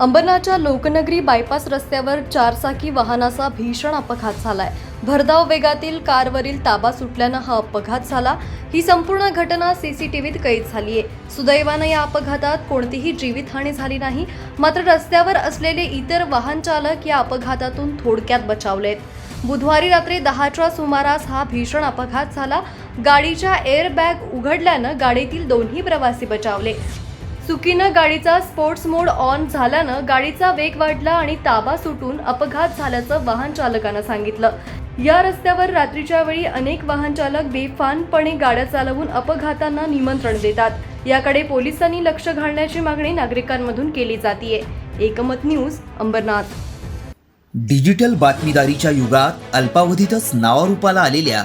अंबरनाथच्या लोकनगरी bypass रस्त्यावर चारचाकी वाहनाचा भीषण अपघात झालाय. भरधाव वेगातील कारवरील ताबा सुटल्यानं हा अपघात झाला. ही संपूर्ण घटना सीसीटीव्हीत कैद झाली आहे सुदैवानं या अपघातात कोणतीही जीवितहानी झाली नाही. मात्र रस्त्यावर असलेले इतर वाहन चालक या अपघातातून थोडक्यात बचावलेत. बुधवारी रात्री दहाच्या सुमारास हा भीषण अपघात झाला. गाडीच्या एअरबॅग उघडल्यानं गाडीतील दोन्ही प्रवासी बचावले. चुकीनं गाडीचा स्पोर्ट्स मोड ऑन झाल्यानं गाडीचा वेग वाढला आणि ताबा सुटून अपघात झाल्याचं वाहन चालकानं सांगितलं. या रस्त्यावर रात्रीच्या वेळी अनेक वाहन चालक बेफानपणे गाड्या चालवून अपघातांना निमंत्रण देतात. याकडे पोलिसांनी लक्ष घालण्याची मागणी नागरिकांमधून केली जातीये. एकमत न्यूज अंबरनाथ. डिजिटल बातमीदारीच्या युगात अल्पावधीतच नावारूपाला आलेल्या